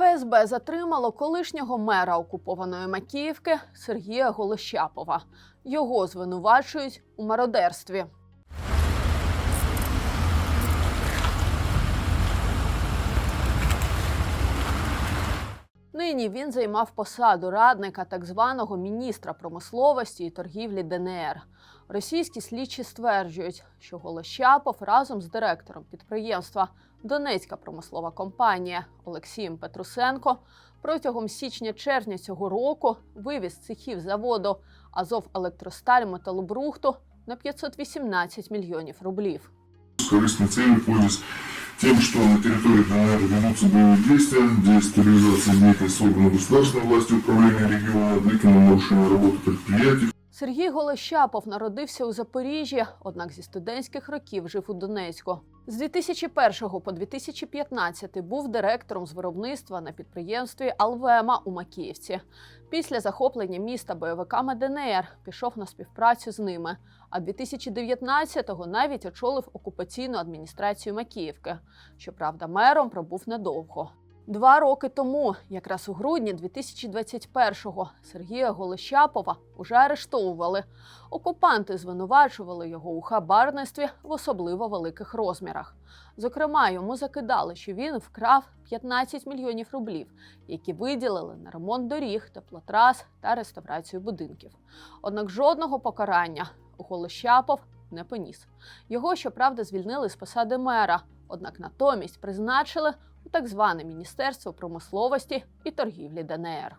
ФСБ затримало колишнього мера окупованої Макіївки Сергія Голощапова. Його звинувачують у мародерстві. Нині він займав посаду радника так званого міністра промисловості і торгівлі ДНР. Російські слідчі стверджують, що Голощапов разом з директором підприємства Донецька промислова компанія Олексієм Петрусенко протягом січня-червня цього року вивіз цехів заводу Азов Електросталь металобрухту на 518 мільйонів рублів. корыстной целью пользуясь тем, что на территории ДНР ведутся боевые действия, дестабилизация деятельности органов государственной власти управления региона, длительное нарушение работы предприятий, Сергій Голощапов народився у Запоріжжі, однак зі студентських років жив у Донецьку. З 2001 по 2015 був директором з виробництва на підприємстві Алвема у Макіївці. Після захоплення міста бойовиками ДНР пішов на співпрацю з ними. А 2019-го навіть очолив окупаційну адміністрацію Макіївки. Щоправда, мером пробув недовго. Два роки тому, якраз у грудні 2021-го, Сергія Голощапова уже арештовували. Окупанти звинувачували його у хабарництві в особливо великих розмірах. Зокрема, йому закидали, що він вкрав 15 мільйонів рублів, які виділили на ремонт доріг, теплотрас та реставрацію будинків. Однак жодного покарання Голощапов не поніс. Його, щоправда, звільнили з посади мера, однак натомість призначили так зване Міністерство промисловості і торгівлі ДНР.